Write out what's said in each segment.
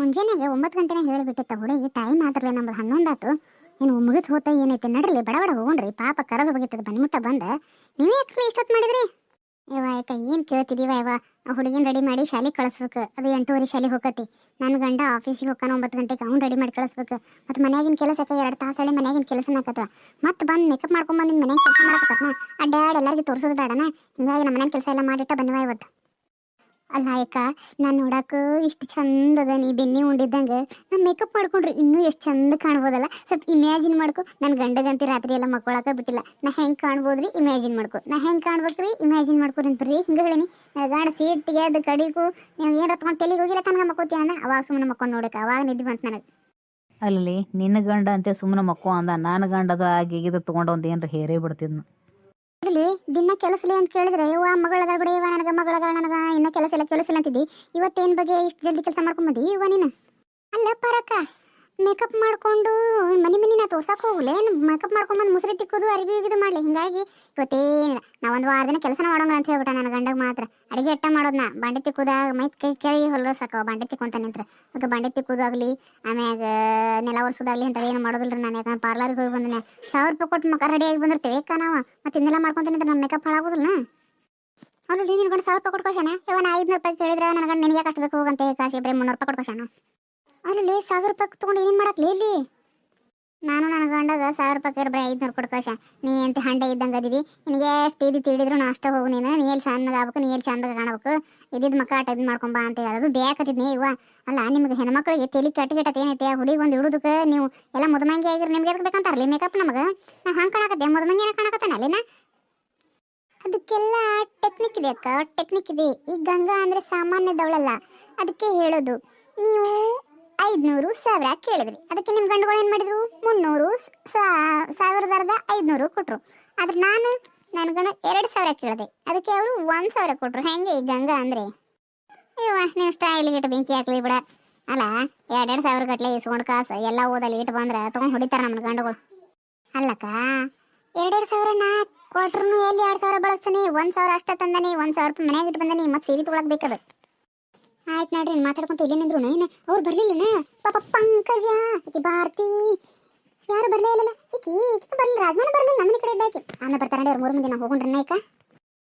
ಮುಂಜಾನೆಗೆ ಒಂಬತ್ತು ಗಂಟೆನೇ ಹೇಳಿಬಿಟ್ಟಿತ್ತ ಹುಡುಗಿ ಟೈಮ್ ಆದ್ರಲ್ಲ ನಮ್ದು ಹನ್ನೊಂದಾತು ಏನು ಮುಗಿದು ಹೋತ ಏನೈತೆ ನಡ್ರಿ ಬಡ ಬಡ ರೀ ಪಾಪ ಕರೆದು ಬನ್ನಿ ಮುಟ್ಟ ಬಂದ. ನೀವೇ ಯಾಕೆ ಇಷ್ಟೊತ್ತು ಮಾಡಿದ್ರಿ? ಇವ ಯಾಕ ಏನು ಕೇಳ್ತಿದೀವ ಇವ ಹುಡುಗಿನ ರೆಡಿ ಮಾಡಿ ಶಾಲೆಗೆ ಕಳಿಸ್ಬೇಕು. ಅದು ಎಂಟೂವರೆ ಶಾಲೆಗೆ ಹೋಗತಿ. ನನ್ನ ಗಂಡ ಆಫೀಸಿಗೆ ಹೋಗ್ತಾನ ಒಂಬತ್ತು ಗಂಟೆಗೆ ಅವ್ನು ರೆಡಿ ಮಾಡಿ ಕಳಿಸ್ಬೇಕು. ಮತ್ತು ಮನೆಯಾಗಿನ ಕೆಲಸಕ್ಕೆ ಎರಡು ತಾಸು ಹೇಳಿ ಮನೆಯಾಗಿನ ಕೆಲಸ ನಾಕತ್ತ ಮತ್ತೆ ಬಂದು ಮೇಕಪ್ ಮಾಡ್ಕೊಂಬಂದು ಮನೆಯಾಗ ಕೆಲಸ ಆ ಡ್ಯಾಡ್ ಎಲ್ಲರಿಗೂ ತೋರಿಸೋದು ಬೇಡನ ಹಿಂಗಾಗಿ ನಮ್ಮ ಮನ್ಯಾಗ ಕೆಲಸ ಎಲ್ಲ ಮಾಡಿಟ್ಟ ಬನ್ನಿವ ಇವತ್ತು. ಅಲ್ಲ ನಾನು ನೋಡಕ್ಕೆ ಇಷ್ಟು ಚಂದ ಅದ ನೀ ಬೆನ್ನಿ ಉಂಡಿದ್ದಂಗೆ. ನಾನು ಮೇಕಪ್ ಮಾಡ್ಕೊಂಡ್ರೆ ಇನ್ನೂ ಎಷ್ಟು ಚಂದ ಕಾಣ್ಬೋದಲ್ಲ. ಸ್ವಲ್ಪ ಇಮ್ಯಾಜಿನ್ ಮಾಡ್ಕೊ. ನನ್ನ ಗಂಡಗಂತಿ ರಾತ್ರಿ ಎಲ್ಲ ಮಕ್ಕೊಳಕ ಬಿಟ್ಟಿಲ್ಲ. ನಾ ಹೆಂಗೆ ಕಾಣ್ಬೋದ್ರಿ? ಇಮ್ಯಾಜಿನ್ ಮಾಡ್ಕೊ. ನಾ ಹೆಂಗೆ ಕಾಣ್ಬೇಕ್ರಿ? ಇಮ್ಯಾಜಿನ್ ಮಾಡ್ಕೊರಿ ಅಂತ ರೀ, ಹಿಂಗೆ ಹೇಳಿನಿ. ಗಾಣ ಸೀಟ್ಗೆ ಅದು ಕಡಿಗೂ ನೀವು ಏನು ತಗೊಂಡು ತಲೆಗೆ ಹೋಗಿಲ್ಲ ತನಕ ಮಕ್ಕೋತಿ ಅಂದ ಅವಾಗ ಸುಮ್ಮನೆ ಮಕ್ಕೊಂಡು ನೋಡಕ್ಕೆ ಅವಾಗ ನಿದ್ದೆ ಬಂತು ನನಗೆ. ಅಲ್ಲಿ ನಿನ್ನ ಗಂಡ ಅಂತೆ ಸುಮ್ಮನೆ ಮಕ್ಕೋ ಅಂದ. ನಾನು ಗಂಡದ ಆಗಿ ಇದು ತೊಗೊಂಡು ಒಂದು ಏನ್ರ ಹೇರೇ ಬಿಡ್ತಿದ್ನು. ಇರಲಿ ದಿನ ಕೆಲಸಲಿ ಅಂತ ಕೇಳಿದ್ರೆ, ಯವ್ವ ಮಗಳದ ಬಿಡಿ ಇವ ನನಗೆ ಮಗಳದ ನನಗೆ ಇನ್ನ ಕೆಲಸ ಇಲ್ಲ ಕೆಲಸ ಇಲ್ಲ ಅಂತಿದ್ದಿ. ಇವತ್ತೇನ್ ಬಗ್ಗೆ ಇಷ್ಟು ಜಲ್ದಿ ಕೆಲಸ ಮಾಡ್ಕೊಂಬಂದಿ ಇವ ನೀನು? ಅಲ್ಲ ಪರಕ್ಕ ಮೇಕಪ್ ಮಾಡ್ಕೊಂಡು ಮನಿ ಮನಿ ನಾ ತೋರ್ಸಕ್ ಹೋಗ್ಲೆ? ಮೇಕಪ್ ಮಾಡ್ಕೊಂಬಂದು ಮುಸ್ರಿ ತಿಕ್ಕೋದು ಅರಿವಿ ಇದು ಮಾಡ್ಲಿ? ಹಿಂಗಾಗಿ ಇವತ್ತೇನಿಲ್ಲ ನಾ ಒಂದು ವಾರ ದಿನ ಕೆಲಸನ ಮಾಡೋಂಗಿಲ್ಲ ಅಂತ ಹೇಳ್ಬಿಟ್ಟ ನನ್ನ ಗಂಡಗೆ ಮಾತ್ರ. ಅಡಿಗೆ ಎಟ್ಟ ಮಾಡೋದ್ನ? ಬಾಂಡೆ ತಿಕ್ಕುದ, ಮೈ ಕೈ ಕೈ ಹೊಲ ಸಾಕು ಬಾಂಡೆ ತಿಕ್ಕೊಂತ ನಿಂತ್ರ. ಅದಕ್ಕೆ ಬಾಂಡೆ ತಿಕ್ಕುದಾಗ್ಲಿ ಆಮ್ಯಾಗ ನೆಲ ಒರೆಸೋದಾಗ್ಲಿ ಅಂತ ಏನು ಮಾಡೋದಿಲ್ರಿ ನಾನು, ಯಾಕಂದ್ರೆ ಪಾರ್ಲರ್ಗೆ ಹೋಗಿ ಬಂದನೆ. ಸಾವಿರ ರೂಪಾಯಿ ಕೊಟ್ಟು ಮಕ್ಕ ಆಗಿ ಬಂದಿರ್ತೇವೆ, ಏಕ ನಾವು? ಮತ್ತೆ ಇನ್ನೆಲ್ಲ ಮಾಡ್ಕೊಂತೀನಿ ಅಂದ್ರೆ ನಮ್ಮ ಮೇಕಪ್ ಹಾಳಾಗೋದಿಲ್ಲ ಅವ್ರು ನೀನು ಸಾವಿರ ರೂಪಾಯಿ ಕೊಟ್ಕೋಶಾನ? ನಾ ಐದ್ನೂರು ರೂಪಾಯಿ ಕೇಳಿದ್ರೆ ನನಗೆ ನಿನಗೆ ಕಟ್ಟಬೇಕು ಅಂತ ಕಾಸಿ ಬರೀ ಮುನ್ನೂರು ರೂಪಾಯಿ ಕೊಟ್ಕೋಶಾನ? ಅಲ್ಲಿ ಸಾವಿರ ರೂಪಾಯಿ ತಗೊಂಡು ಏನು ಮಾಡಕ್ಲಿ ಇಲ್ಲಿ? ನಾನು ನನ್ನ ಗಂಡಗ ಸಾವಿರ ರೂಪಾಯಿ ಬರೀ ಐದ್ನೂರು ಕೊಡ್ಕೋಶ ನೀ ಅಂತ ಹಂಡೆ ಇದ್ದಂಗೆ ಅದಿದಿ. ನಿನಗೆ ಎಷ್ಟು ಇದು ತಿಳಿದ್ರು ನಾ ಅಷ್ಟೇ ಹೋಗು ನೀನು. ನೀ ಎಲ್ಲಿ ಸಣ್ಣಗೆ ಆಗ್ಬೇಕು, ನೀ ಎಲ್ಲಿ ಚಂದಾಗ ಕಾಣಬೇಕು. ಇದ್ದಿದ್ದು ಮಕ್ಕ ಆಟ ಇದು ಮಾಡ್ಕೊಂಬ ಅಂತ ಹೇಳೋದು ಬೇಕತ್ತಿದ್ನಿ ಇವ. ಅಲ್ಲ, ನಿಮ್ಗೆ ಹೆಣ್ಮಕ್ಳಿಗೆ ತಲೆ ಕೆಟ್ಟ ಕೆಟ್ಟ ಏನೈತೆ? ಹುಡುಗಿ ಒಂದು ಹಿಡುದಕ್ಕೆ ನೀವು ಎಲ್ಲ ಮುದುಮಂಗಿ ಆಗಿರಿ ನಿಮ್ಗೆ ಎದಕ್ಕೆ ಬೇಕಂತಾರಲಿ ಮೇಕಪ್ ನಮಗೆ? ನಾ ಹಂಗೆ ಕಾಣಕತ್ತೆ ಮುದುಮಂಗಿ ಏನೋ ಕಾಣಕತ್ತಾನೆ ಅಲ್ಲಿನ? ಅದಕ್ಕೆಲ್ಲ ಟೆಕ್ನಿಕ್ ಇದೆ ಅಕ್ಕ ಟೆಕ್ನಿಕ್ ಇದೆ. ಈ ಗಂಗಾ ಅಂದ್ರೆ ಸಾಮಾನ್ಯದವಳಲ್ಲ. ಅದಕ್ಕೆ ಹೇಳೋದು, ನೀವು ಐದ್ನೂರು ಸಾವಿರ ಕೇಳಿದ್ರಿ. ಅದಕ್ಕೆ ನಿಮ್ಮ ಗಂಡುಗಳು ಏನು ಮಾಡಿದ್ರು? ಮುನ್ನೂರು ಸಾವಿರದ ಅರ್ಧ ಐದ್ನೂರು ಕೊಟ್ಟರು ಆದ್ರೆ ನಾನು ನನ್ನ ಗಂಡ ಎರಡು ಸಾವಿರ ಕೇಳಿದೆ. ಅದಕ್ಕೆ ಅವರು ಒಂದು ಸಾವಿರ ಕೊಟ್ಟರು ಹೆಂಗೆ ಈ ಗಂಗಾ ಅಂದ್ರೆ? ಅಯ್ಯೋ ನೀವು ಸ್ಟೈಲಿಗೆ ಇಟ್ಟು ಬೆಂಕಿ ಹಾಕ್ಲಿ ಬಿಡ. ಅಲ್ಲ, ಎರಡೆರಡು ಸಾವಿರ ಗಟ್ಲೆ ಇಸ್ಕೊಂಡು ಕಾಸು, ಎಲ್ಲ ಓದಲ್ಲಿ ಇಟ್ಟು ಬಂದ್ರೆ ತೊಗೊಂಡು ಹೊಡಿತಾರೆ ನಮ್ಮ ಗಂಡುಗಳು. ಅಲ್ಲಕ್ಕ, ಎರಡೆರಡು ಸಾವಿರ ನಾ ಕೊಟ್ರು ಎಲ್ಲಿ ಎರಡು ಸಾವಿರ ಬಳಸ್ತಾನೆ? ಒಂದು ಸಾವಿರ ಅಷ್ಟ ತಂದಾನೆ, ಒಂದು ಸಾವಿರ ರೂಪಾಯಿ ಮನ್ಯಾಗ ಇಟ್ಟು ಬಂದಾನೆ, ಮತ್ತೆ ಸೀರೆ ತೊಗೊಳಕ್ ಬೇಕದು. ಆಯ್ತು ನೋಡ್ರಿ ಮಾತಾಡ್ಕೊಂತ ಇಲ್ಲೇ ನಿಂದ್ರು ಏನು ಅವ್ರು ಬರ್ಲಿಲ್ಲನ? ಪಾಪ ಪಂಕಜ, ಈಕಿ ಭಾರತಿ. ಯಾರು ಬರ್ಲೇ ಇಲ್ಲಲ್ಲ? ಈಕಿ ಈಕಿ ಬರ್ಲಿಲ್ಲ ರಾಜಮಾನ ಬರ್ಲಿಲ್ಲ ನಮ್ಮ ಕಡೆ ಇದ್ದಾಕಿ ಆಮೇಲೆ ಬರ್ತಾರೆ ಅವ್ರು ಮೂರು ಮಂದಿ ನಾವು ನಾ ಈಗ.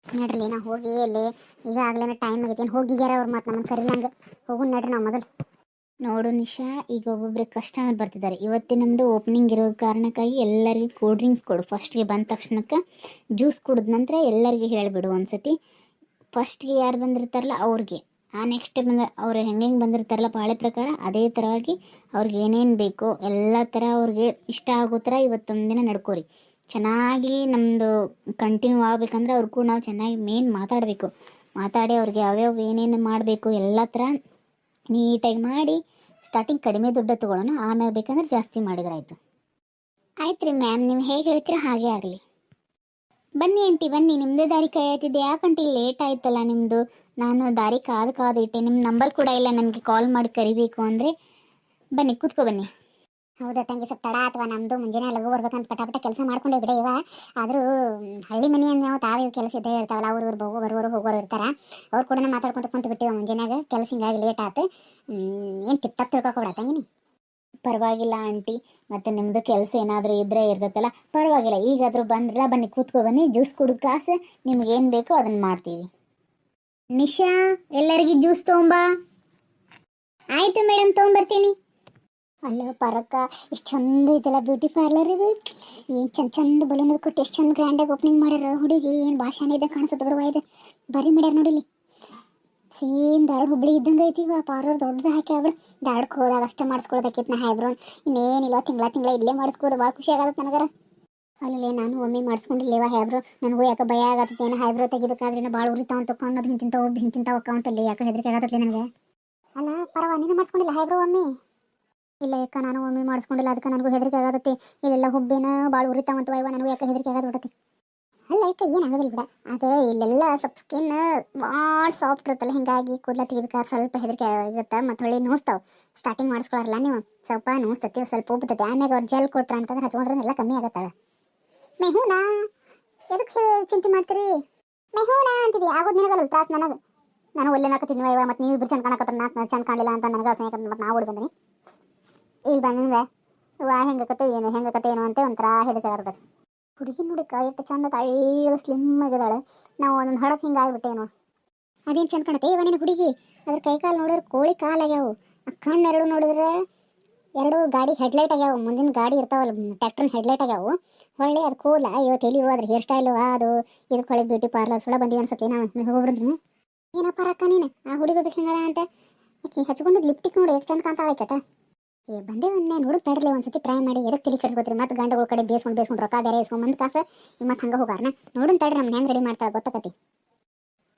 ನಡ್ರಿ, ನಾ ಹೋಗಿ ಇಲ್ಲಿ. ಈಗ ಆಗ್ಲೇನ ಟೈಮ್ ಹೋಗಿ ಹೋಗಿಗ್ಯಾರ ಅವ್ರು ಮತ್ತೆ ನಮ್ಮನ್ನ ಕರಿಲಂಗ ಹೋಗೋಣ ನಡ್ರಿ ನಾವು ಮೊದಲು ನೋಡು ನಿಶಾ, ಈಗ ಒಬ್ಬೊಬ್ರಿಗೆ ಕಸ್ಟಮರ್ ಬರ್ತಿದ್ದಾರೆ ಇವತ್ತಿನೊಂದು ಓಪನಿಂಗ್ ಇರೋ ಕಾರಣಕ್ಕಾಗಿ ಎಲ್ಲರಿಗೂ ಕೂಲ್ ಡ್ರಿಂಕ್ಸ್ ಕೊಡು. ಫಸ್ಟ್ಗೆ ಬಂದ ತಕ್ಷಣಕ್ಕೆ ಜ್ಯೂಸ್ ಕುಡಿದ ನಂತರ ಎಲ್ಲರಿಗೆ ಹೇಳಿಬಿಡು ಒಂದ್ಸತಿ. ಫಸ್ಟ್ಗೆ ಯಾರು ಬಂದಿರ್ತಾರಲ್ಲ ಅವ್ರಿಗೆ. ಆ ನೆಕ್ಸ್ಟ್ ಬಂದ ಅವ್ರು ಹೆಂಗೆ ಹೆಂಗೆ ಬಂದಿರ್ತಾರಲ್ಲ ಪಾಳೆ ಪ್ರಕಾರ ಅದೇ ಥರವಾಗಿ ಅವ್ರಿಗೆ ಏನೇನು ಬೇಕೋ ಎಲ್ಲ ಥರ ಅವ್ರಿಗೆ ಇಷ್ಟ ಆಗೋ ಥರ ಇವತ್ತೊಂದು ದಿನ ನಡ್ಕೋರಿ. ಚೆನ್ನಾಗಿ ನಮ್ಮದು ಕಂಟಿನ್ಯೂ ಆಗಬೇಕಂದ್ರೆ ಅವ್ರಿಗೂ ನಾವು ಚೆನ್ನಾಗಿ ಮೇನ್ ಮಾತಾಡಬೇಕು. ಮಾತಾಡಿ ಅವ್ರಿಗೆ ಯಾವ್ಯಾವ ಏನೇನು ಮಾಡಬೇಕು ಎಲ್ಲ ಥರ ನೀಟಾಗಿ ಮಾಡಿ ಸ್ಟಾರ್ಟಿಂಗ್ ಕಡಿಮೆ ದುಡ್ಡು ತೊಗೊಳ್ಳೋಣ ಆಮೇಲೆ ಬೇಕಂದ್ರೆ ಜಾಸ್ತಿ ಮಾಡಿದ್ರಾಯ್ತು ಆಯ್ತು. ರೀ ಮ್ಯಾಮ್ ನೀವು ಹೇಗೆ ಹೇಳ್ತೀರಾ ಹಾಗೆ ಆಗಲಿ. ಬನ್ನಿ ಆಂಟಿ, ಬನ್ನಿ. ನಿಮ್ಮದೇ ದಾರಿ ಕಾಯ್ತಿದ್ದೆ ಯಾಕಂಟಿ ಲೇಟ್ ಆಯ್ತಲ್ಲ ನಿಮ್ಮದು ನಾನು ದಾರಿ ಕಾದು ಕಾದು ಇಟ್ಟೆ. ನಿಮ್ಮ ನಂಬರ್ ಕೂಡ ಇಲ್ಲ. ನನಗೆ ಕಾಲ್ ಮಾಡಿ ಕರಿಬೇಕು ಅಂದರೆ ಬನ್ನಿ, ಕೂತ್ಕೊ ಬನ್ನಿ. ಹೌದಾ ತಂಗಿ? ಸ್ವಲ್ಪ ತಡ ಅಥವಾ ನಮ್ಮದು ಮುಂಜಾನೆ ಲಘು ಬರ್ಬೇಕಂತ ಪಟ ಪಟ ಕೆಲಸ ಮಾಡ್ಕೊಂಡೆ ಬಿಡ ಇವ. ಆದ್ರೂ ಹಳ್ಳಿ ಮನೆ ಅಂದ್ರೆ ನಾವು ತಾವೇ ಕೆಲಸ ಇದ್ದೇ ಇರ್ತಾವಲ್ಲ ಅವ್ರು ಇವ್ರು ಹೋಗೋ ಬರುವರು ಹೋಗೋರು ಇರ್ತಾರ. ಅವ್ರು ಕೂಡ ಮಾತಾಡ್ಕೊಂತ ಕುಂತು ಬಿಟ್ಟಿವ ಮುಂಜಾನೆ ಕೆಲಸ ಹಿಂಗಾಗಿ ಲೇಟ್ ಆಯ್ತು ಏನು ತಿಪ್ಪ ತಿಳ್ಕೊಬೇಡ ತಂಗಿನಿ. ಪರವಾಗಿಲ್ಲ ಆಂಟಿ, ಮತ್ತು ನಿಮ್ಮದು ಕೆಲಸ ಏನಾದರೂ ಇದ್ದರೆ ಇರ್ತೈತಲ್ಲ, ಪರವಾಗಿಲ್ಲ. ಈಗಾದರೂ ಬಂದ್ರಲ್ಲ, ಬನ್ನಿ, ಕೂತ್ಕೊ, ಬನ್ನಿ, ಜ್ಯೂಸ್ ಕುಡಿದು ಕಾಸು, ನಿಮ್ಗೆ ಏನು ಬೇಕೋ ಅದನ್ನು ಮಾಡ್ತೀವಿ. ನಿಶಾ, ಎಲ್ಲರಿಗೂ ಜ್ಯೂಸ್ ತೊಗೊಂಬಾ. ಆಯಿತು ಮೇಡಮ್ ತೊಗೊಂಬರ್ತೀನಿ. ಅಲ್ಲ ಪರಕ್ಕ ಎಷ್ಟು ಚಂದ ಐತಲ್ಲ ಬ್ಯೂಟಿ ಪಾರ್ಲರ್ ಇದು. ಏನು ಚಂದ ಚಂದ ಬಲೂನ್ ಕೊಟ್ಟು, ಎಷ್ಟು ಚಂದ ಗ್ರ್ಯಾಂಡಾಗಿ ಓಪನಿಂಗ್ ಮಾಡ್ಯಾರ ಹುಡುಗಿ. ಏನು ಭಾಷಣ ಇದೆ ಕಾಣಿಸುತ್ತೆ ಬಿಡುವ ಇದು ಬರೀ ಮಾಡ್ಯಾರ ನೋಡಿಲಿ ಸೇಮ್ ಧಾರವಾಡ ಹುಬ್ಳಿ ಇದ್ದಂಗೆ ಐತಿ. ಇವ ಪಾರ್ಲರ್ ದೊಡ್ಡದು ಹಾಕಿ ಆಗ್ಬಿಡ ಧಾರವಾಡಕ್ಕೆ ಹೋದಾಗ ಅಷ್ಟೇ ಮಾಡಿಸ್ಕೊಳ್ಳೋದಕ್ಕಿತ್ತು ನಾ ಹೈಬ್ರೋನ್. ಇನ್ನೇನಿಲ್ಲ, ತಿಂಗಳ ತಿಂಗಳ ಇಲ್ಲೇ ಮಾಡಿಸ್ಕೋದು ಭಾಳ ಖುಷಿ ಆಗತ್ತೆ ನನಗರ. ಅಲ್ಲೇ ನಾನು ಒಮ್ಮೆ ಮಾಡಿಸ್ಕೊಂಡಿಲ್ಲ ಹೈಬ್ರೋ. ನನಗೂ ಯಾಕೆ ಭಯ ಆಗತ್ತೆ ಏನೋ ಹೈಬ್ರೋ ತೆಗಿಬೇಕಾದ್ರೆ ಭಾಳ ಉರಿತಾವ ತಗೊಂಡು ಹಿಂತಿಂತ ಒಬ್ಬ ಹಿಂತಿಂತ ಒಕ್ಕವಂತಲ್ಲಿ ಯಾಕೆ ಹೆದರಿಕೆ ಆಗತ್ತೆ ನನಗೆ. ಅಲ್ಲ, ಪರವ, ನೀನು ಮಾಡಿಸ್ಕೊಂಡಿಲ್ಲ ಹೈಬ್ರೋ ಒಮ್ಮೆ? ಇಲ್ಲ ಯಾಕೆ ನಾನು ಒಮ್ಮೆ ಮಾಡಿಸ್ಕೊಂಡಿಲ್ಲ. ಅದಕ್ಕೆ ನನಗೂ ಹೆದರಿಕೆ ಆಗತ್ತೆ ಇಲ್ಲೆಲ್ಲ ಹುಬ್ಬೇನ ಭಾಳ ಉರಿತಾವಂತ ವಯವ ನನಗೂ ಯಾಕೆ ಹೆದರಿಕೆ ಆಗತ್ತೆ ಯಾಕ ಏನಾಗೋದಿಲ್ಲ ಬಿಡ. ಅದೇ, ಇಲ್ಲೆಲ್ಲ ಸ್ವಲ್ಪ ಸ್ಕಿನ್ ಭಾಳ ಸಾಫ್ಟ್ ಇರುತ್ತಲ್ಲ, ಹಿಂಗಾಗಿ ಕೂದಲ ತೆಗಿಬೇಕಾದ್ರೆ ಸ್ವಲ್ಪ ಹೆದರಿಕೆ ಇರುತ್ತೆ? ಮತ್ತು ಹೊಳ್ಳಿ ನೋಸ್ತಾವ. ಸ್ಟಾರ್ಟಿಂಗ್ ಮಾಡಿಸ್ಕೊಳಲ್ಲ ನೀವು. ಸ್ವಲ್ಪ ನೋಸ್ತತಿ ಸ್ವಲ್ಪ ಉಬ್ಬತತಿ ಆಮ್ಯಾಗ ಅವ್ರು ಜೆಲ್ ಕೊಟ್ರ ಅಂತಂದ್ರೆ ಹಚ್ಕೊಂಡ್ರೆ ಎಲ್ಲ ಕಮ್ಮಿ ಆಗತ್ತಲ್ಲ. ಮೆಹೂನಾ ಎದಕ್ಕೆ ಚಿಂತೆ ಮಾಡ್ತೀರಿ? ಮೆಹೂನಾ ಅಂತಿದ್ದಿ ಆಗೋದು ನಿನಗಲ್ಲ ನನಗೆ. ನಾನು ಒಲ್ಲೆ ನಾಕತ್ತೀನಿ ಇವಾಗ ಮತ್ತು ನೀವು ಇಬ್ಬರು ಚಂದ ಕಾಣಕತ್ತ ನಾಲ್ಕು ಚಂದ ಕಾಣಲಿಲ್ಲ ಅಂತ ನನಗೆ ಸ್ನೇಹ ಮತ್ತು ನಾವು ಓಡಿ ಈಗ ಬಂದಂಗೆ ವಾ, ಹೆಂಗಕತ್ತೆ, ಏನು ಹೆಂಗೆ ಏನು ಅಂತ ಒಂಥರ ಹೆದರಿಕೆ ಹುಡುಗಿ ನೋಡಿ ಎಷ್ಟು ಚಂದ ತಳ್ಳ ಸ್ಲಿಮ್ ಆಗಿದಾಳೆ ನಾವು ಒಂದೊಂದು ಹಡಕ್ ಹಿಂಗೆ ಆಗ್ಬಿಟ್ಟೆ ನೋಡಿ ಅದೇನು ಚಂದ ಕಾಣತ್ತೆ? ಇವ ನಿನ್ನ ಹುಡುಗಿ. ಅದ್ರ ಕೈ ಕಾಲು ನೋಡಿದ್ರೆ ಕೋಳಿ ಕಾಲು ಆಗ್ಯಾವು. ಆ ಕಣ್ಣು ಎರಡು ನೋಡಿದ್ರೆ ಎರಡು ಗಾಡಿ ಹೆಡ್ಲೈಟ್ ಆಗ್ಯಾವು. ಮುಂದಿನ ಗಾಡಿ ಇರ್ತಾವಲ್ಲ ಟ್ಯಾಕ್ಟ್ರನ್ ಹೆಡ್ಲೈಟ್ ಆಗ್ಯಾವು. ಹೊಳ್ಳಿ ಅದು ಕೂಲ ಇವತ್ತು ಎಲ್ಲಿ ಹೋದ್ರೆ ಹೇರ್ ಸ್ಟೈಲು ಅದು. ಇದಕ್ಕೆ ಬ್ಯೂಟಿ ಪಾರ್ಲರ್ ಸುಳ ಬಂದೀವಿ ಅನ್ಸತ್ತೆ. ನಾವು ಹೋಗ್ಬಿಡ್ರಿ ಏನಪ್ಪ ರಕ್ಕ ನೀನು? ಆ ಹುಡುಗ ಬೇಕು ಅಂತ. ಹಚ್ಕೊಂಡು ಹಚ್ಕೊಂಡಿದ್ದು ಲಿಪ್ಟಿಕ್ ನೋಡಿ, ಎಷ್ಟು ಚಂದ ಕಾಣ್ತಾಳೆ ಕೆಟ್ಟ ಏ ಬಂದೇ ಒಂದೇ ನೋಡು ತಡಲಿ ಒಂದ್ಸತಿ ಟ್ರೈ ಮಾಡಿ ಎದಕ್ಕೆ ತಿಳಿ ಕೆಡ್ಸ್ಕೊತ್ರಿ? ಮತ್ತೆ ಗಂಡಗಳ ಕಡೆ ಬೇಸ್ಕೊಂಡು ಬೇಸ್ಕೊಂಡು ರೊಕ್ಕ ಬೇರೆ ಇಸ್ಕೊಂಡು ಕಾಸ ಕಾಸು ಮತ್ತೆ ಹಂಗೆ ಹೋಗಾರ ನೋಡೋಣ ತಡ್ರಿ ನಮ್ಗೆ ಹೆಂಗೆ ರೆಡಿ ಮಾಡ್ತಾ ಗೊತ್ತಾಕತಿ?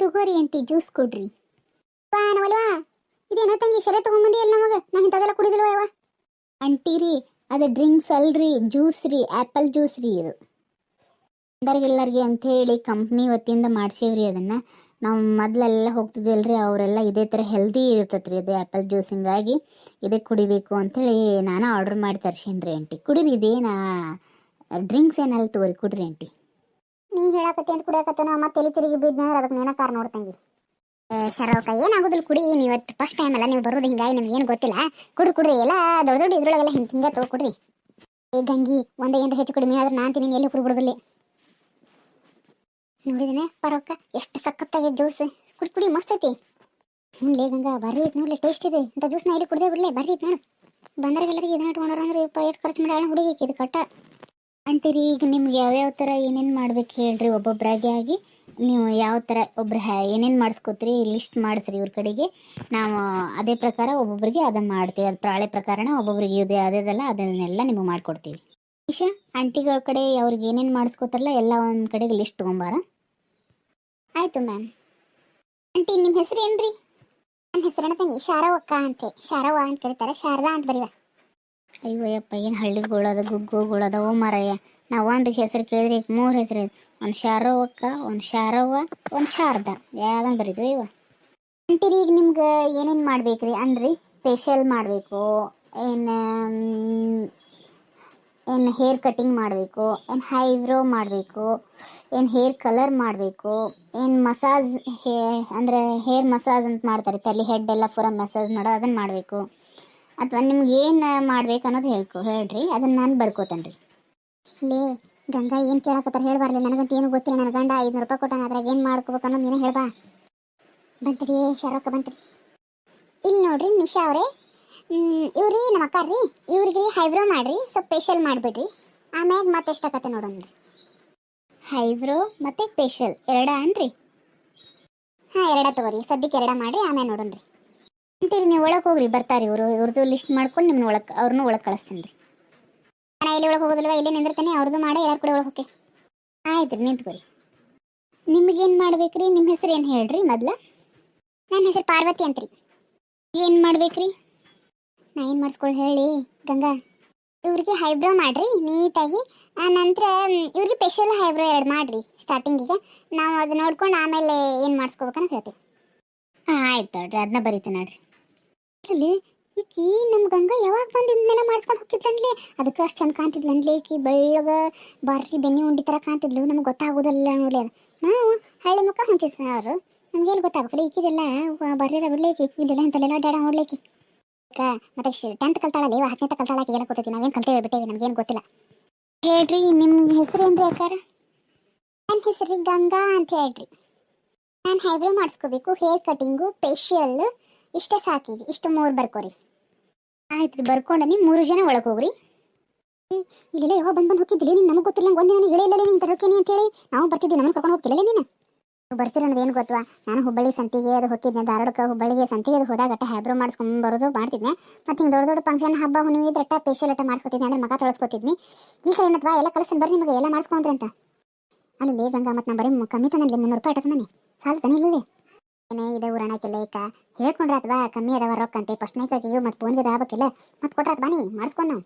ತುಗೋರಿ ಆಂಟಿ ಜ್ಯೂಸ್ ಕೊಡ್ರಿ. ಪಾ ನವಲ್ವಾ? ಇದೇನ ತಂಗಿ ಶರೇ ತಗೊಂಬಂದಿ ಎಲ್ಲ ನಮಗೆ? ನಾ ಇಂಥದೆಲ್ಲ ಕುಡಿದಿಲ್ವ ಯಾವ ಅಂಟಿ ರೀ, ಅದು ಡ್ರಿಂಕ್ಸ್ ಅಲ್ರಿ ಜ್ಯೂಸ್ ರೀ ಆ್ಯಪಲ್ ಜ್ಯೂಸ್ ರೀ ಇದು. ಎಲ್ಲರಿಗೆ ಅಂತ ಹೇಳಿ ಕಂಪ್ನಿ ವತಿಯಿಂದ ಮಾಡ್ಸೇವ್ರಿ ಅದನ್ನು. ನಾವು ಮೊದಲೆಲ್ಲ ಹೋಗ್ತಿದ್ವಲ್ರಿ, ಅವರೆಲ್ಲ ಇದೇ ಥರ ಹೆಲ್ದಿ ಇರ್ತೈತೆ ರೀ ಇದು ಆ್ಯಪಲ್ ಜ್ಯೂಸ್ ಹಿಂಗಾಗಿ ಇದೇ ಕುಡಿಬೇಕು ಅಂಥೇಳಿ ನಾನು ಆರ್ಡ್ರ್ ಮಾಡಿ ತರ್ಸೇನಿ ರೀ ಆಂಟಿ ಕುಡೀರಿ, ಇದೇನ ಡ್ರಿಂಕ್ಸ್ ಏನಲ್ಲ ತಗೋರಿ, ಕುಡ್ರಿ ಆಂಟಿ ನೀ ಹೇಳಕತ್ತೆ ಅಂತ ಕುಡಿಯಾಕತ್ತೇನೋ, ಮತ್ತೆ ತಲೆ ತಿರುಗಿ ಬಿದ್ದಂದ್ರೆ ಅದಕ್ಕೆ ನೇನ ಕಾರ್ ನೋಡ್ತಂಗಿ ಏ ಶರವಕ್ಕ, ಏನಾಗೋದಿಲ್ಲ ಕುಡಿ, ನೀವು ಇವತ್ತು ಫಸ್ಟ್ ಟೈಮ್ ಅಲ್ಲ ನೀವು ಬರೋದು, ಹಿಂಗಾಗಿ ನಿಮ್ಗೆ ಏನು ಗೊತ್ತಿಲ್ಲ. ಕುಡ್ರಿ ಕುಡ್ರಿ, ಎಲ್ಲ ದೊಡ್ಡ ದೊಡ್ಡ ಇದ್ರೊಳಗೆಲ್ಲ ಹಿಂಗೆ ಹಿಂಗೆ ತಗೋ ಕುಡ್ರಿ. ಏ ಗಂಗಿ, ಒಂದೇ ಏನ್ರ ಹೆಚ್ಚು ಕಡಿಮೆ ಆದ್ರೆ ನಾನು ತಿನ್ನಿಂಗೆ ಎಲ್ಲಿ ಕುಡ್ಬಿಡೋದಿಲ್ಲ. ನೋಡಿದನೆ? ಪರವಕ್ಕ ಎಷ್ಟು ಸಖತ್ತಾಗಿ ಜ್ಯೂಸ್ ಕುಡಿ ಕುಡಿ, ಮಸ್ತ್ ಐತಿ. ಹ್ಞೂ ಲೇ ಗಂಗಾ ಬರ್ರಿ ಐತಿ ನೋಡ್ಲಿ ಟೇಸ್ಟ್ ಇದೆ. ಇಂಥ ಜ್ಯೂಸ್ನ ಇಲ್ಲಿ ಕುಡ್ದೇ ಬಿಡ್ಲೇ? ಬರ್ರಿ ನೋಡು. ಬಂದರಿಗೆಲ್ಲರಿಗೆ ಇದನ್ನ ಇಟ್ಕೊಂಡ್ರ ಅಂದ್ರೆ ಇಪ್ಪ ಎಷ್ಟು ಖರ್ಚು ಮಾಡಿ ಹುಡುಗಿ ಇದು ಕಟ್ಟ. ಅಂತೀರಿ, ಈಗ ನಿಮ್ಗೆ ಯಾವ್ಯಾವ ಥರ ಏನೇನು ಮಾಡ್ಬೇಕು ಹೇಳ್ರಿ? ಒಬ್ಬೊಬ್ಬರಾಗಿ ಆಗಿ ನೀವು ಯಾವ ಥರ ಒಬ್ರು ಹ್ಯಾ ಏನೇನು ಮಾಡಿಸ್ಕೋತೀರಿ? ಲಿಸ್ಟ್ ಮಾಡಿಸ್ರಿ ಇವ್ರ ಕಡೆಗೆ. ನಾವು ಅದೇ ಪ್ರಕಾರ ಒಬ್ಬೊಬ್ಬರಿಗೆ ಅದನ್ನು ಮಾಡ್ತೀವಿ. ಅದು ಪ್ರಾಳೆ ಪ್ರಕಾರನ ಒಬ್ಬೊಬ್ರಿಗೆ ಇದು ಅದೇದಲ್ಲ ಅದನ್ನೆಲ್ಲ ನಿಮಗೆ ಮಾಡಿಕೊಡ್ತೀವಿ. ಈಶಾ ಆಂಟಿಗಳ ಕಡೆ ಅವ್ರಿಗೆ ಏನೇನು ಮಾಡಿಸ್ಕೋತಾರಲ್ಲ, ಎಲ್ಲ ಒಂದು ಕಡೆಗೆ ಲಿಸ್ಟ್ ತೊಗೊಂಬಾರ? ಆಯ್ತು ಮ್ಯಾಮ್. ಆಂಟಿ ನಿಮ್ಮ ಹೆಸರು ಏನ್ರಿ? ನನ್ನ ಹೆಸರನ್ನ ತಂಗಿ ಶಾರವಕ್ಕ ಅಂತೆ. ಶಾರವ್ವ ಅಂತ ಕರೀತಾರೆ. ಶಾರದಾ ಅಂತ ಬರೀವ. ಅಯ್ಯೋಯಪ್ಪ ಏನು ಹಳ್ಳಿಗಳದ ಗುಗ್ಗುಗಳದ ಓ ಮರಯ್ಯ ನಾವು ಒಂದು ಹೆಸರು ಕೇಳಿದ್ರೆ ಮೂರು ಹೆಸರು ಒಂದು ಶಾರವಕ್ಕ ಒಂದು ಶಾರವ್ವ ಒಂದು ಶಾರದಾ. ಯಾವ್ದಂಗೆ ಬರೀದ್ವಿ ಇವ ಅಂತೀರಿ ಈಗ ನಿಮ್ಗೆ ಏನೇನು ಮಾಡ್ಬೇಕ್ರಿ? ಅಂದ್ರಿ ಫೇಶಿಯಲ್ ಮಾಡಬೇಕು. ಏನು ಏನು ಹೇರ್ ಕಟಿಂಗ್ ಮಾಡಬೇಕು, ಏನು ಹೈಬ್ರೋ ಮಾಡಬೇಕು, ಏನು ಹೇರ್ ಕಲರ್ ಮಾಡಬೇಕು, ಏನು ಮಸಾಜ್ ಹೇ, ಅಂದರೆ ಹೇರ್ ಮಸಾಜ್ ಅಂತ ಮಾಡ್ತಾರೆ, ತಲೆ ಹೆಡ್ ಎಲ್ಲ ಪೂರ ಮಸಾಜ್ ಮಾಡೋ ಅದನ್ನು ಮಾಡಬೇಕು. ಅಥವಾ ನಿಮ್ಗೆ ಏನು ಮಾಡ್ಬೇಕು ಅನ್ನೋದು ಹೇಳ್ಕೊ, ಹೇಳ್ರಿ ಅದನ್ನು ನಾನು ಬರ್ಕೋತೇನೆ ರೀ. ಲೇ, ಗಂಗಾ ಏನು ಕೇಳಕತ್ತಾರ ಹೇಳ್ಬಾರ್ಲಿ ನನಗಂತ ಏನು ಗೊತ್ತಿಲ್ಲ, ನನ್ನ ಗಂಡ ಐದುನೂರು ರೂಪಾಯಿ ಕೊಟ್ಟಾನ, ಅದ್ರಾಗ ಏನು ಮಾಡ್ಕೋಬೇಕು ಅನ್ನೋದು ನೀನು ಹೇಳ್ಬಾ ಬಂತಡಿ ಶಾರವಕ್ಕ ಬಂತಡಿ ಇಲ್ಲಿ ನೋಡ್ರಿ ನಿಶಾ ಅವರೇ ಇವ್ರಿ ನಮ್ಮ ಅಕ್ಕ ರೀ ಇವ್ರಿಗೆ ಹೈಬ್ರೋ ಮಾಡ್ರಿ, ಸ್ವಲ್ಪ ಫೇಶಿಯಲ್ ಮಾಡಿಬಿಡ್ರಿ. ಆಮ್ಯಾಗ ಮತ್ತೆ ಎಷ್ಟಾಗತ್ತೆ ನೋಡೋಣ ಹೈಬ್ರೋ ಮತ್ತು ಸ್ಪೆಷಲ್ ಎರಡ ಅನ್ರಿ? ಹಾಂ, ಎರಡ ತಗೋರಿ, ಸದ್ಯಕ್ಕೆ ಎರಡ ಮಾಡಿ ಆಮೇಲೆ ನೋಡೋಣ್ರಿ. ಅಂತೀರಿ ನೀವು ಒಳಗೆ ಹೋಗ್ರಿ, ಬರ್ತಾರೆ ಇವರು ಇವ್ರದ್ದು ಲಿಸ್ಟ್ ಮಾಡ್ಕೊಂಡು ನಿಮ್ಮನ್ನ ಒಳಗೆ ಅವ್ರನ್ನೂ ಒಳಗೆ ಕಳಿಸ್ತೀನಿ ರೀ. ನಾನು ಇಲ್ಲಿ ಒಳಗೆ ಹೋಗೋದಿಲ್ವ, ಇಲ್ಲೇ ನಿಂದಿರ್ತಾನೆ ಅವ್ರದ್ದು ಮಾಡಿ, ಯಾರು ಕೂಡ ಒಳಗೆ ಹೋಗಿ ಆಯ್ತು ರೀ ನಿಂತ್ಕೊರಿ. ನಿಮಗೇನು ಮಾಡ್ಬೇಕ್ರಿ ನಿಮ್ಮ ಹೆಸರು ಏನು ಹೇಳ್ರಿ ಮೊದ್ಲು? ನನ್ನ ಹೆಸರು ಪಾರ್ವತಿ ಅಂತ ರೀ ಏನು ಮಾಡ್ಬೇಕ್ರಿ? ನಾ ಏನು ಮಾಡಿಸ್ಕೊಳ್ಳಿ ಹೇಳಿ ಗಂಗಾ? ಇವ್ರಿಗೆ ಹೈಬ್ರೋ ಮಾಡ್ರಿ ನೀಟಾಗಿ. ಆ ನಂತರ ಇವ್ರಿಗೆ ಸ್ಪೆಷಲ್ ಹೈಬ್ರೋ ಎರಡು ಮಾಡ್ರಿ ಸ್ಟಾರ್ಟಿಂಗಿಗೆ ನಾವು ಅದು ನೋಡ್ಕೊಂಡು ಆಮೇಲೆ ಏನು ಮಾಡಿಸ್ಕೋಬೇಕಂತ ಹೇಳ್ತೀವಿ. ಹಾಂ ಆಯ್ತು ನೋಡ್ರಿ ಅದನ್ನ ಬರೀತೀನಿ ನೋಡ್ರಿ. ಅಲ್ಲಿ ಈಕಿ ನಮ್ಮ ಗಂಗಾ ಯಾವಾಗ ಬಂದು ಇದನ್ನೆಲ್ಲ ಮಾಡಿಸ್ಕೊಂಡು ಹೋಗಿದ್ಲನ್ಲಿ ಅದಕ್ಕೆ ಅಷ್ಟು ಚಂದ ಕಾಣ್ತಿದ್ಲನ್ಲಿ ಈಕಿ ಬೆಳ್ಳಗ ಬರ್ರಿ ಬೆನ್ನಿ ಉಂಡಿ ಥರ ಕಾಣ್ತಿದ್ಲು ನಮ್ಗೆ ಗೊತ್ತಾಗೋದಿಲ್ಲ ನೋಡಿ ಅದು. ನಾವು ಹಳ್ಳಿ ಮುಖ ಹೊಂಚಿ ಅವರು. ನಮ್ಗೆ ಎಲ್ಲಿ ಗೊತ್ತಾಗಬೇಕಲ್ಲ ಈಕಿದೆಲ್ಲ ಬರ್ರಿದ ಬಿಡ್ಲಿಕ್ಕೆ ಇಲ್ಲೆಲ್ಲ ಇಂಥಲ್ಲೆಲ್ಲ ಡ್ಯಾಡ ನೋಡ್ಲಿಕ್ಕೆ ಮತ್ತೆ ಟೆಂತ್ ಕಲ್ತಾಳಲ್ಲ ಇವ ಹತ್ತನೇ ಕಲ್ತಾಳ ಏನಕ್ಕೆ ಗೊತ್ತೈತಿ ನಾವೇನು ಕಲ್ತೇವೆ ಬಿಟ್ಟೇವಿ ನಮ್ಗೇನು ಗೊತ್ತಿಲ್ಲ. ಹೇಳ್ರಿ ನಿಮ್ಮ ಹೆಸರು ಏನು ಅಕ್ಕಾರ? ನನ್ನ ಹೆಸರು ಗಂಗಾ ಅಂತ ಹೇಳ್ರಿ. ನಾನು ಹೈಬ್ರೋ ಮಾಡಿಸ್ಕೋಬೇಕು ಹೇರ್ ಕಟಿಂಗು ಫೇಶಿಯಲ್ ಇಷ್ಟೇ ಸಾಕಿಗೆ ಇಷ್ಟು ಮೂರು ಬರ್ಕೋರಿ. ಆಯ್ತು ರೀ ನೀವು ಮೂರು ಜನ ಒಳಗೆ ಹೋಗ್ರಿ. ಇಲ್ಲಿ ಯಾವಾಗ ಬಂದು ಬಂದು ಹೋಗಿದ್ದಿಲ್ಲ ನೀನು ನಮಗೆ ಗೊತ್ತಿಲ್ಲ ಒಂದು ದಿನ ಹೇಳಿಲ್ಲ ನೀನು ಅಂತ ಅಂತೇಳಿ ನಾವು ಬರ್ತಿದ್ದೀವಿ ನಮ್ಮನ್ನು ಕರ್ಕೊಂಡು ಹೋಗ್ತಿಲ್ಲ ನೀನು? ಬರ್ತೀರ ಅನ್ನೋದು ಏನು ಗೊತ್ತವಾ? ನಾನು ಹುಬ್ಬಳ್ಳಿ ಸಂತಿಗೆ ಅದು ಹೋಗಿದ್ದೆ ಧಾರವಾಡಕ್ಕೆ ಹುಬ್ಬಳ್ಳಿಗೆ ಸಂತಿಗೆ ಅದು ಹೋದಾಗ ಅಟ್ಟ ಹೈಬ್ರೋ ಮಾಡ್ಸ್ಕೊಂಡು ಬರೋದು ಮಾಡ್ತಿದ್ದೆ. ಮತ್ತು ಹಿಂಗೆ ದೊಡ್ಡ ದೊಡ್ಡ ಫಂಕ್ಷನ್ ಹಬ್ಬ, ಹುಣ್ಣಿಮೆ ಇದ್ರೆ ಅಟ್ಟ ಫೇಶಿಯಲ್ ಅಟ್ಟ ಮಾಡಿಸ್ಕೊತಿದ್ದೆ. ಅಂದ್ರೆ ಮಗ ತೊಳಸ್ಕೊತಿದ್ನಿ. ಈಗ ಏನತ್ವಾ? ಎಲ್ಲ ಕಲಸನ್ ಬರ್ರಿ ನಿಮಗೆ, ಎಲ್ಲ ಮಾಡಿಸ್ಕೊಂಡ್ರಿ ಅಂತ. ಅಲ್ಲಿ ಗಂಗಾ, ಮತ್ತು ನಾನು ಬರೀ ಕಮ್ಮಿ ತನಲ್ಲಿ ಮುನ್ನೂರು ರೂಪಾಯಿ ಇಟ್ಟತಾನೆ ಸಾಲ ತಾನೇ ಇಲ್ಲಿ ಏನೇ ಇದೆ ಊರಣಕ್ಕೆಲ್ಲ ಏಕ ಹೇಳ್ಕೊಂಡ್ರೆ ಅಥವಾ ಕಮ್ಮಿ ಅದಾವ ರೊಕ್ಕ ಅಂತೆ. ಫಸ್ಟ್ ನೈಕಾಗಿಯು ಮತ್ತು ಫೋನ್ಗೆ ಆಗಬೇಕಿಲ್ಲ. ಮತ್ತು ಕೊಟ್ರೆ ಬನ್ನಿ ಮಾಡಿಸ್ಕೊಂಡು ನಾವು.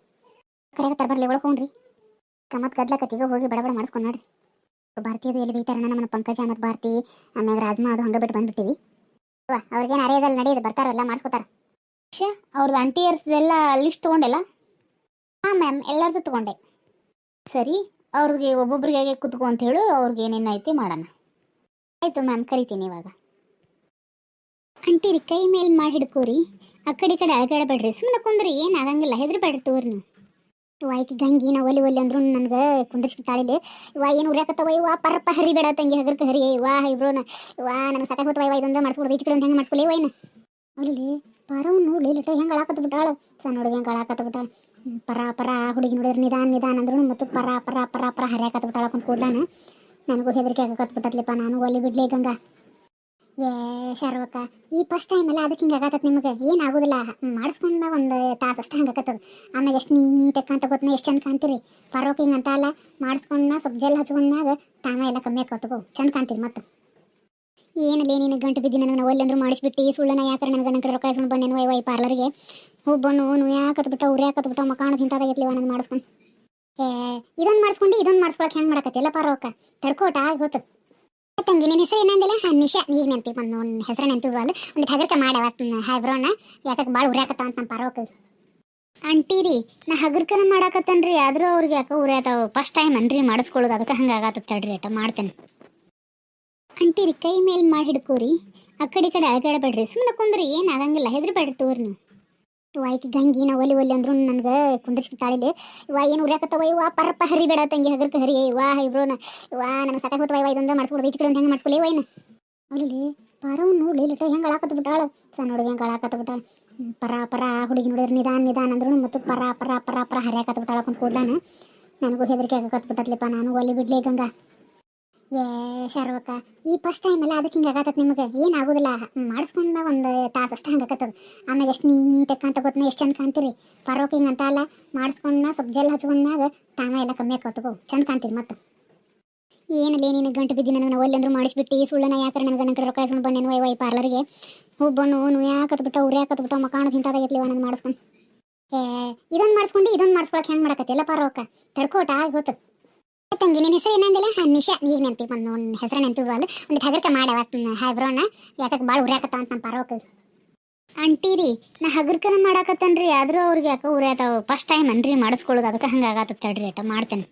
ಕರೆಗೆ ಬರ್ಲಿ ಒಳ್ಕೊಂಡ್ರಿ ಕಮ್ಮತ್ ಗದ್ಲಕತ್ತಿಗೆ ಹೋಗಿ ಬಡಬಡ ಬಡ ಮಾಡಿಸ್ಕೊಂಡು ನೋಡ್ರಿ. ಭಾರತೀಯದು ಎಲ್ಲಿ ಬೀತಾರ ನಮ್ಮ ಪಂಕಜ ಮತ್ತು ಭಾರತಿ ಆಮ್ಯಾಗ ರಾಜ್ಮಾ ಅದು ಹಂಗ ಬಿಟ್ಟು ಬಂದ್ಬಿಟ್ಟಿವಿ. ಅವ್ರಿಗೇನು ಅರಿಯೋದಲ್ಲಿ ನಡೆಯೋದು ಬರ್ತಾರ ಎಲ್ಲ ಆಂಟಿ ಅವ್ರದ್ದು ಆಂಟಿಯರ್ಸ್ದೆಲ್ಲ ಲಿಸ್ಟ್ ತೊಗೊಂಡೆಲ್ಲ? ಹಾಂ ಮ್ಯಾಮ್ ಎಲ್ಲರದ್ದು ತೊಗೊಂಡೆ. ಸರಿ ಅವ್ರಿಗೆ ಒಬ್ಬೊಬ್ರಿಗೆ ಕುತ್ಕೊ ಅಂತ ಹೇಳು ಅವ್ರಿಗೆ ಏನೇನೈತಿ ಐತಿ ಮಾಡೋಣ. ಆಯಿತು ಮ್ಯಾಮ್ ಕರಿತೀನಿ ಇವಾಗ. ಅಂತೀರಿ ಕೈ ಮೇಲೆ ಮಾಡಿ ಹಿಡ್ಕೋರಿ. ಆ ಕಡೆ ಈ ಕಡೆ ಅಳಗಾಡಬೇಡ್ರಿ. ಸುಮ್ಮನೆ ಕುಂದ್ರಿ ಏನು ಆಗಂಗಿಲ್ಲ ಹೆದರ್ಬೇಡ್ರಿ ತೋರಿ ನೀವು ವಾಯ್ಕಿ ಗಂಗಿ, ನಾ ಒಲಿ ಒಲಿ ಅಂದ್ರು ನನಗೆ ಕುಂದಿರ್ಸ್ಬಿಟ್ಟಾಳಿಲಿ ವಾ ಏನು ಉರ್ಯಾಕತ್ತವ? ಇವ ಪರಪ್ಪ ಹರಿಬೇಡ ತಂಗಿ ಹಗರ್ಕ ಹರಿ. ವಾ ಇಬ್ರು ವಾ ನನಗೆ ಸಾಕಾಗ ಹೋತವ? ಇವ ಇದೊಂದು ಮಾಡಿಸ್ಕೊಡ್ದು ಈಚೆ ಕಡೆ ಹೆಂಗೆ ಮಾಡಿಸ್ಕೊಲಿ? ವೈನ ಅಲ್ಲಿ ಪರವ್ ನೋಡ್ಲಿ ಲಟ ಹೆಂಗೆ ಅಳಾಕತ್ತ ಬಿಟ್ಟಾಳ. ಸಣ್ಣ ಹುಡುಗಿ ಹೆಂಗೆ ಅಳಾಕತ್ತ ಬಿಟ್ಟಾಳ. ಪರ ಪರ, ಹುಡುಗಿ ನೋಡಿದ್ರೆ ನಿಧಾನ ನಿಧಾನ ಅಂದ್ರು ಮತ್ತು ಪರ ಪರ ಪರ ಪರ ಹರಿಯಾಕತ್ತ ಬಿಟ್ಟಾಳ ಕುಂತ್ ಕೂದ್ಲಾನ ನನಗೂ ಹೆದರಿಕೆ ಆಗಕತ್ತ ಬಿಟ್ಟತ್ಲಿಪ್ಪ. ನಾನು ಒಲಿ ಬಿಡ್ಲಿ ಗಂಗಾ. ಏ, ಶಾರ್ವಕ, ಈ ಫಸ್ಟ್ ಟೈಮ್ ಎಲ್ಲ ಅದಕ್ಕೆ ಹಿಂಗೆ ಆಗತ್ತೆ ನಿಮಗೆ? ಏನು ಆಗೋದಿಲ್ಲ. ಮಾಡಿಸ್ಕೊಂಡ ಒಂದು ತಾಸು ಅಷ್ಟು ಹಂಗೆ ಆಗತ್ತದ ಆಮೇಲೆ ಎಷ್ಟು ನೀಟಾಗಿ ಕಾಣ್ತಾ ಗೊತ್ತನ ಎಷ್ಟು ಚಂದ ಕಾಣ್ತೀರಿ? ಪಾರೋಕ ಹಿಂಗೆ ಅಂತ ಅಲ್ಲ, ಮಾಡಿಸ್ಕೊಂಡ, ಸ್ವಲ್ಪ ಜೆಲ್ ಹಚ್ಕೊಂಡಾಗ ತಾಮ ಎಲ್ಲ ಕಮ್ಮಿ ಆಕತ್ತಗೋ ಚಂದ ಕಾಣ್ತೀರಿ ಮತ್ತೆ. ಏನಿಲ್ಲ ನೀನು ಗಂಟು ಬಿದ್ದಿ ನನಗೆ ಒಲ್ಲೆಂದ್ರು ಅಂದ್ರೆ ಮಾಡಿಸ್ಬಿಟ್ಟು ಸುಳ್ಳನ ಯಾಕೆ ನನಗೆ ನನ್ನ ಕಡೆ ರೊಕ್ಕ ಇಸ್ಕೊಂಡು ಬಂದೇನು ವೈ ವೈ ಪಾರ್ಲರ್ಗೆ ಒಬ್ಬನು ನೀವು ಯಾಕತ್ ಬಿಟ್ಟ, ಉರಿ ಯಾಕತ್ ಬಿಟ್ಟ ಮಕಾಣ ತಿಂತಾದಾಗೈತ್ಲಿವ ನಾನು ಮಾಡಿಸ್ಕೊಂಡು. ಏ, ಇದೊಂದು ಮಾಡಿಸ್ಕೊಂಡು, ಇದೊಂದು ಮಾಡಿಸ್ಕೊಳಕ್ಕೆ ಹೆಂಗೆ ಮಾಡಕತ್ತಿ ಎಲ್ಲ ಪರೋಕ ತಡ್ಕೋಟ, ಆಗಿ ಹೋತು. ತಂಗಿ ನಿನ್ನ ಹೆಸರು ಏನಂದಿಲ್ಲ ನಿಶಾ. ಈಗ ನೆನಪಿ ಬಂದು ಒಂದು ಹೆಸರು ನೆನಪಿವಲ್ಲ ಒಂದು ಹಗರ್ಕ ಮಾಡವ ಹೈಬ್ರೋನ. ಯಾಕಕ್ಕೆ ಭಾಳ ಉರಿಯಾಕತ್ತ ಅಂತ ನಮ್ಮ ಆಂಟಿ ರೀ, ನಾ ಹಗರ್ಕನ ಮಾಡಾಕತ್ತನ್ರಿ. ಆದರೂ ಅವ್ರಿಗೆ ಯಾಕೋ ಉರಿಯಾತಾವ. ಫಸ್ಟ್ ಟೈಮ್ ಅನ್ರಿ ಮಾಡಿಸ್ಕೊಳ್ಳೋದು. ಅದಕ್ಕೆ ಹಂಗೆ ಆಗತ್ತೆ ತಡ್ರಿ ಅಟ, ಮಾಡ್ತೇನೆ. ಅಂತೀರಿ ಕೈ ಮೇಲೆ ಮಾಡಿ ಹಿಡ್ಕೋರಿ. ಆ ಕಡೆ ಈ ಕಡೆ ಅಳಗಾಡಬೇಡ್ರಿ ಸುಮ್ಮನೆ ಕುಂದ್ರಿ. ಏನು ಆಗಂಗಿಲ್ಲ. ಹೆದರ್ಬೇಡ್ರಿ ತೋರಿ ನೀವು. ವಾಯ್ಕಿ ಗಂಗಿ ನಾ ಒಲಿ ಒಲಿ ಅಂದ್ರು ನನಗೆ ಕುಂದಿರ್ಸ್ಬಿಟ್ಟಾಳಿಲಿ ವಾ ಏನು ಉರಿಯಾಕತ್ತವ ಇವ ಪರಪ್ಪ ಹರಿಬೇಡ ತಂಗಿ ಹಗರ್ಕ ಹರಿ. ವಾ ಇಬ್ರೋನ ವಾ ನನಗೆ ಸಾಕಾಗ ಹೋತವ ಇವ ಇದೊಂದು ಮಾಡಿಸ್ಕೊಡ್ದು ಈಚೆ ಕಡೆ ಒಂದು ಹೆಂಗೆ ಮಾಡಿಸ್ಕೊಲಿ ವೈನ ಅಲ್ಲಿ ಪರವ್ ನೋಡ್ಲಿ ಲಟ ಹೆಂಗೆ ಅಳಾಕತ್ತ ಬಿಟ್ಟಾಳ. ಸಣ್ಣ ಹುಡುಗಿ ಹೆಂಗೆ ಅಳಾಕತ್ತ ಬಿಟ್ಟಾಳ. ಹ್ಮ್, ಪರ ಪರ ಹುಡುಗಿ ನೋಡಿದ್ರೆ ನಿಧಾನ ನಿಧಾನ ಅಂದ್ರು ಮತ್ತು ಪರ ಪರ ಪರ ಪರ ಹರಿಯಾಕತ್ತ ಬಿಟ್ಟಾಳ ಕುಂತ್ ಕೂದ್ಲಾನ ನನಗೂ ಹೆದರಿಕೆ ಆಗಕತ್ತ ಬಿಟ್ಟತ್ಲಿಪ್ಪ ನಾನು ಒಲಿ ಬಿಡ್ಲಿ ಗಂಗಾ. ಏ ಶಾರ್ವಕ್ಕ ಈ ಫಸ್ಟ್ ಟೈಮ್ ಎಲ್ಲ ಅದಕ್ಕೆ ಹಿಂಗೆ ಆಗತ್ತತ್ ನಿಮಗೆ? ಏನಾಗೋದಿಲ್ಲ ಮಾಡಿಸ್ಕೊಂಡ ಒಂದು ತಾಸು ಅಷ್ಟು ಹಂಗೆ ಆಗತ್ತದ. ಆಮೇಲೆ ಎಷ್ಟು ನೀಟಾಗಿ ಕಾಣ್ತಾ ಗೊತ್ತ ಎಷ್ಟು ಚಂದ ಕಾಣ್ತೀರಿ? ಪರೋಕೆ ಹಿಂಗೆ ಅಂತ ಅಲ್ಲ, ಮಾಡಿಸ್ಕೊಂಡ ಸ್ವಲ್ಪ ಜೆಲ್ ಹಚ್ಕೊಂಡಾಗ ತಾಮ ಎಲ್ಲ ಕಮ್ಮಿ ಆಕತ್ತಗೋ ಚಂದ ಕಾಣ್ತೀರಿ ಮತ್ತೆ. ಏನಿಲ್ಲ ನೀನು ಗಂಟು ಬಿದ್ದಿ ನನಗೆ ಒಲ್ಲಿ ಅಂದ್ರೆ ಮಾಡಿಸ್ಬಿಟ್ಟು ಈ ಸುಳ್ಳನ ಯಾಕೆ ನನಗೆ ನನ್ನ ರೊಕ್ಕ ಇಸ್ಕೊಂಡು ಬಂದೇನು ವೈ ವೈ ಪಾರ್ಲರ್ಗೆ? ಒಬ್ಬನು ನೀವು ಯಾಕತ್ ಬಿಟ್ಟ ಉರಿ ಯಾಕತ್ ಬಿಟ್ಟ ಮಕಾಣ ತಿಂತಾದಾಗೈತ್ಲಿವ ನಾನು ಮಾಡಿಸ್ಕೊಂಡು. ಏ, ಇದೊಂದು ಮಾಡಿಸ್ಕೊಂಡು, ಇದೊಂದು ಮಾಡಿಸ್ಕೊಳಕ್ಕೆ ಹೆಂಗೆ ಮಾಡಕತ್ತೆ? ಎಲ್ಲ ಪರೋಕ ತಡ್ಕೋಟ, ಆಗಿ ಹೋತು. ತಂಗಿ, ನಿನ್ನ ಹೆಸರು ಏನಂದಿಲ್ಲ? ನಿಶಾ. ಈಗ ನೆನಪಿ ಬಂದು ಒಂದು ಹೆಸರು ನೆನಪಿವಲ್ಲ ಒಂದು ಹಗರ್ಕ ಮಾಡವ ಹೈಬ್ರೋನ ಯಾಕಕ್ಕೆ ಭಾಳ ಉರಿಯಾಕತ್ತ ಅಂತ ನಮ್ಮ ಪರೋಕ ರೀ, ನಾ ಹಗರ್ಕನ ಮಾಡಾಕತ್ತನ್ರಿ. ಆದರೂ ಅವ್ರಿಗೆ ಯಾಕೋ ಉರಿಯಾತಾವ. ಫಸ್ಟ್ ಟೈಮ್ ಅನ್ರಿ, ಮಾಡಿಸ್ಕೊಳ್ಳೋದು. ಅದಕ್ಕೆ ಹಂಗಾಗತ್ತೆ ತಡ್ರಿ, ಆಟ. ಮಾಡ್ತೇನೆ.